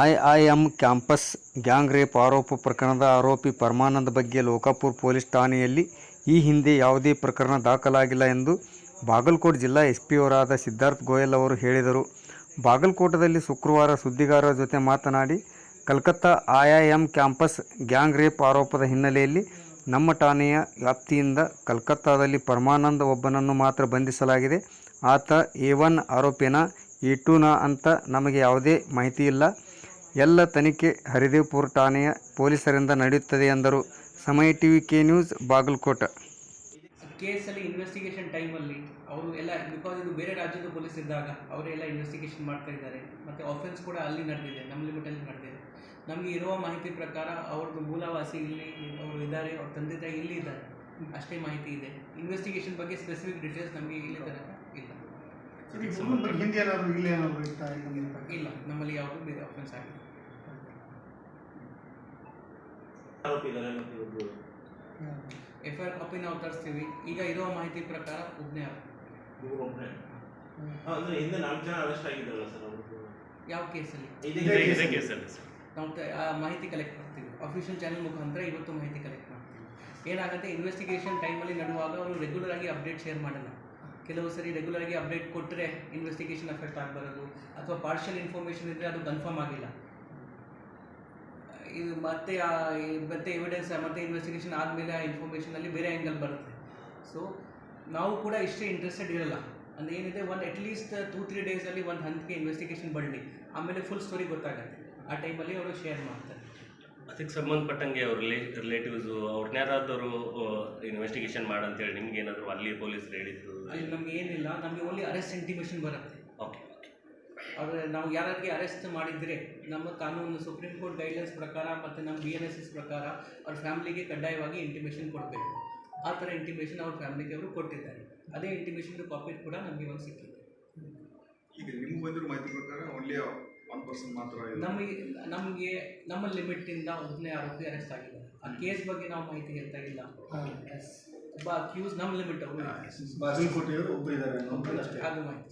IIM campus gang rape ಆರೋಪ ಪ್ರಕರಣದ ಆರೋಪಿ ಪರಮಾನಂದ್ ಬಗ್ಗೆ ಲೋಕಾಪುರ್ ಪೊಲೀಸ್ ಠಾಣೆಯಲ್ಲಿ ಈ ಹಿಂದೆ ಯಾವುದೇ ಪ್ರಕರಣ ದಾಖಲಾಗಿಲ್ಲ ಎಂದು ಬಾಗಲಕೋಟ್ ಜಿಲ್ಲಾ ಎಸ್ ಪಿಯವರಾದ ಸಿದ್ಧಾರ್ಥ್ ಗೋಯಲ್ ಅವರು ಹೇಳಿದರು. ಬಾಗಲಕೋಟದಲ್ಲಿ ಶುಕ್ರವಾರ ಸುದ್ದಿಗಾರರ ಜೊತೆ ಮಾತನಾಡಿ, Calcutta IIM campus gang rape ಆರೋಪದ ಹಿನ್ನೆಲೆಯಲ್ಲಿ ನಮ್ಮ ಠಾಣೆಯ ವ್ಯಾಪ್ತಿಯಿಂದ ಕಲ್ಕತ್ತಾದಲ್ಲಿ ಪರಮಾನಂದ್ ಒಬ್ಬನನ್ನು ಮಾತ್ರ ಬಂಧಿಸಲಾಗಿದೆ. ಆತ ಎ ಒನ್ ಆರೋಪಿನ ಎ ಟೂನ ಅಂತ ನಮಗೆ ಯಾವುದೇ ಮಾಹಿತಿ ಇಲ್ಲ. ಎಲ್ಲ ತನಿಖೆ ಹರಿದೇವ್ಪುರ ಠಾಣೆಯ ಪೊಲೀಸರಿಂದ ನಡೆಯುತ್ತದೆ ಎಂದರು. ಸಮಯ ಟಿವಿ ಕೆ ನ್ಯೂಸ್ ಬಾಗಲಕೋಟೆ. ಕೇಸಲ್ಲಿ ಇನ್ವೆಸ್ಟಿಗೇಷನ್ ಟೈಮಲ್ಲಿ ಅವರು ಎಲ್ಲ ಬಿಕಾಸ್ ಇದು ಬೇರೆ ರಾಜ್ಯದ ಪೊಲೀಸ್ ಇದ್ದಾಗ ಅವರೆಲ್ಲ ಇನ್ವೆಸ್ಟಿಗೇಷನ್ ಮಾಡ್ತಾ ಇದ್ದಾರೆ. ಮತ್ತು ಆಫೆನ್ಸ್ ಕೂಡ ಅಲ್ಲಿ ನಡೆದಿದೆ ನಮ್ಮ ಲಿಮಿಟಲ್ಲಿ ನಡೆದಿದೆ. ನಮಗೆ ಇರುವ ಮಾಹಿತಿ ಪ್ರಕಾರ ಅವ್ರದ್ದು ಮೂಲವಾಸಿ ಇಲ್ಲಿ ಅವರು ಇದ್ದಾರೆ ಅವ್ರ ತಂದೆ ತಾಯಿ ಇಲ್ಲಿ ಇದ್ದಾರೆ. ಅಷ್ಟೇ ಮಾಹಿತಿ ಇದೆ. ಇನ್ವೆಸ್ಟಿಗೇಷನ್ ಬಗ್ಗೆ ಸ್ಪೆಸಿಫಿಕ್ ಡೀಟೇಲ್ಸ್ ನಮಗೆ ಇಲ್ಲಿ ತನಕ ಇಲ್ಲ. ಇಲ್ಲಿ ನಮ್ಮಲ್ಲಿ ಯಾವುದೂ ಬೇರೆ ಆಫೆನ್ಸ್ ಆಗಿಲ್ಲ. ಮತ್ತು ಇವ್ರದ್ದು ಎಫ್ ಐ ಆರ್ ಕಾಪಿ ನಾವು ತರಿಸ್ತೀವಿ. ಈಗ ಇರುವ ಮಾಹಿತಿ ಪ್ರಕಾರ ಒಬ್ಬನೇ ಇವ್ರು ಒಬ್ಬನೇ ಅಂದ್ರೆ ಹಿಂದೆ ನಾಲ್ಕು ಜನ ಅರೆಸ್ಟ್ ಆಗಿದ್ರಲ್ಲ ಸರ್ ಅವ್ರದ್ದು ಯಾವ ಕೇಸಲ್ಲಿ? ಇದೇ ಕೇಸಲ್ಲಿ. ಸರ್. ನಾವು ಆ ಮಾಹಿತಿ ಕಲೆಕ್ಟ್ ಮಾಡ್ತೀವಿ. ಅಫಿಷಿಯಲ್ ಚಾನೆಲ್ ಮುಖಾಂತರ ಇವತ್ತು ಮಾಹಿತಿ ಕಲೆಕ್ಟ್ ಮಾಡ್ತೀವಿ. ಏನಾಗುತ್ತೆ ಇನ್ವೆಸ್ಟಿಗೇಷನ್ ಟೈಮಲ್ಲಿ ನಡುವಾಗ ಅವರು ರೆಗ್ಯುಲರ್ ಆಗಿ ಅಪ್ಡೇಟ್ ಶೇರ್ ಮಾಡಲ್ಲ. ಕೆಲವು ಸರಿ ರೆಗ್ಯುಲರ್ ಆಗಿ ಅಪ್ಡೇಟ್ ಕೊಟ್ಟರೆ ಇನ್ವೆಸ್ಟಿಗೇಷನ್ ಅಫೆಕ್ಟ್ ಆಗಬಾರದು. ಅಥವಾ ಪಾರ್ಷಿಯಲ್ ಇನ್ಫಾರ್ಮೇಷನ್ ಇದ್ದರೆ ಅದು ಕನ್ಫರ್ಮ್ ಆಗಿಲ್ಲ. ಇದು ಮತ್ತೆ ಆ ಮತ್ತೆ ಎವಿಡೆನ್ಸ್ ಮತ್ತೆ ಇನ್ವೆಸ್ಟಿಗೇಷನ್ ಆದಮೇಲೆ ಆ ಇನ್ಫಾರ್ಮೇಷನಲ್ಲಿ ಬೇರೆ ಆ್ಯಂಗಲ್ ಬರುತ್ತೆ. ಸೊ ನಾವು ಕೂಡ ಇಷ್ಟೇ ಇಂಟ್ರೆಸ್ಟೆಡ್ ಇರಲ್ಲ. ಅಂದರೆ ಏನಿದೆ ಒಂದು ಅಟ್ಲೀಸ್ಟ್ ಟೂ ತ್ರೀ ಡೇಸಲ್ಲಿ ಒಂದು ಹಂತಕ್ಕೆ ಇನ್ವೆಸ್ಟಿಗೇಷನ್ ಬರಲಿ ಆಮೇಲೆ ಫುಲ್ ಸ್ಟೋರಿ ಗೊತ್ತಾಗುತ್ತೆ. ಆ ಟೈಮಲ್ಲಿ ಅವರು ಶೇರ್ ಮಾಡ್ತಾರೆ. ಅದಕ್ಕೆ ಸಂಬಂಧಪಟ್ಟಂಗೆ ಅವ್ರ ರಿಲೇ ರಿಲೇಟಿವ್ಸು ಅವ್ರನ್ನ ಯಾರಾದರೂ ಇನ್ವೆಸ್ಟಿಗೇಷನ್ ಮಾಡಂತೇಳಿ ನಿಮ್ಗೆ ಏನಾದರೂ ಅಲ್ಲಿ ಪೊಲೀಸರು ಹೇಳಿದ್ರು? ಅಲ್ಲಿ ನಮ್ಗೆ ಏನಿಲ್ಲ. ನಮಗೆ ಓನ್ಲಿ ಅರೆಸ್ಟ್ ಇಂಟಿಮೇಷನ್ ಬರುತ್ತೆ. ಆದರೆ ನಾವು ಯಾರಿಗೆ ಅರೆಸ್ಟ್ ಮಾಡಿದರೆ ನಮ್ಮ ಕಾನೂನು ಸುಪ್ರೀಂ ಕೋರ್ಟ್ ಗೈಡ್ಲೈನ್ಸ್ ಪ್ರಕಾರ ಮತ್ತು ನಮ್ಮ ಬಿ ಎನ್ ಎಸ್ ಎಸ್ ಪ್ರಕಾರ ಅವ್ರ ಫ್ಯಾಮ್ಲಿಗೆ ಕಡ್ಡಾಯವಾಗಿ ಇಂಟಿಮೇಷನ್ ಕೊಡಬೇಕು. ಆ ಥರ ಇಂಟಿಮೇಷನ್ ಅವ್ರ ಫ್ಯಾಮ್ಲಿಗೆ ಅವರು ಕೊಟ್ಟಿದ್ದಾರೆ. ಅದೇ ಇಂಟಿಮೇಷನ್ ಕಾಪಿ ಕೂಡ ನಮಗೆ ಇವಾಗ ಸಿಕ್ಕಿದೆ. ಈಗ ನಿಮ್ಗೆ ಬಂದಿರೋ ಮಾಹಿತಿ ಪ್ರಕಾರ ಓನ್ಲಿ ಒನ್ ಪರ್ಸನ್ ಮಾತ್ರ. ನಮಗೆ ನಮಗೆ ನಮ್ಮ ಲಿಮಿಟಿಂದ ಒಬ್ಬನೇ ಆರೋಪಿ ಅರೆಸ್ಟ್ ಆಗಿದ್ದಾರೆ ಆ ಕೇಸ್ ಬಗ್ಗೆ ನಾವು ಮಾಹಿತಿ ಹೇಳ್ತಾ ಇಲ್ಲ. ಒಬ್ಬ ಅಕ್ಯೂಸ್ ನಮ್ಮ ಲಿಮಿಟ್ ಅವರು. ಬಾಗಲಕೋಟೆಯವರು ಅಷ್ಟೇ. ಅದು ಮಾಹಿತಿ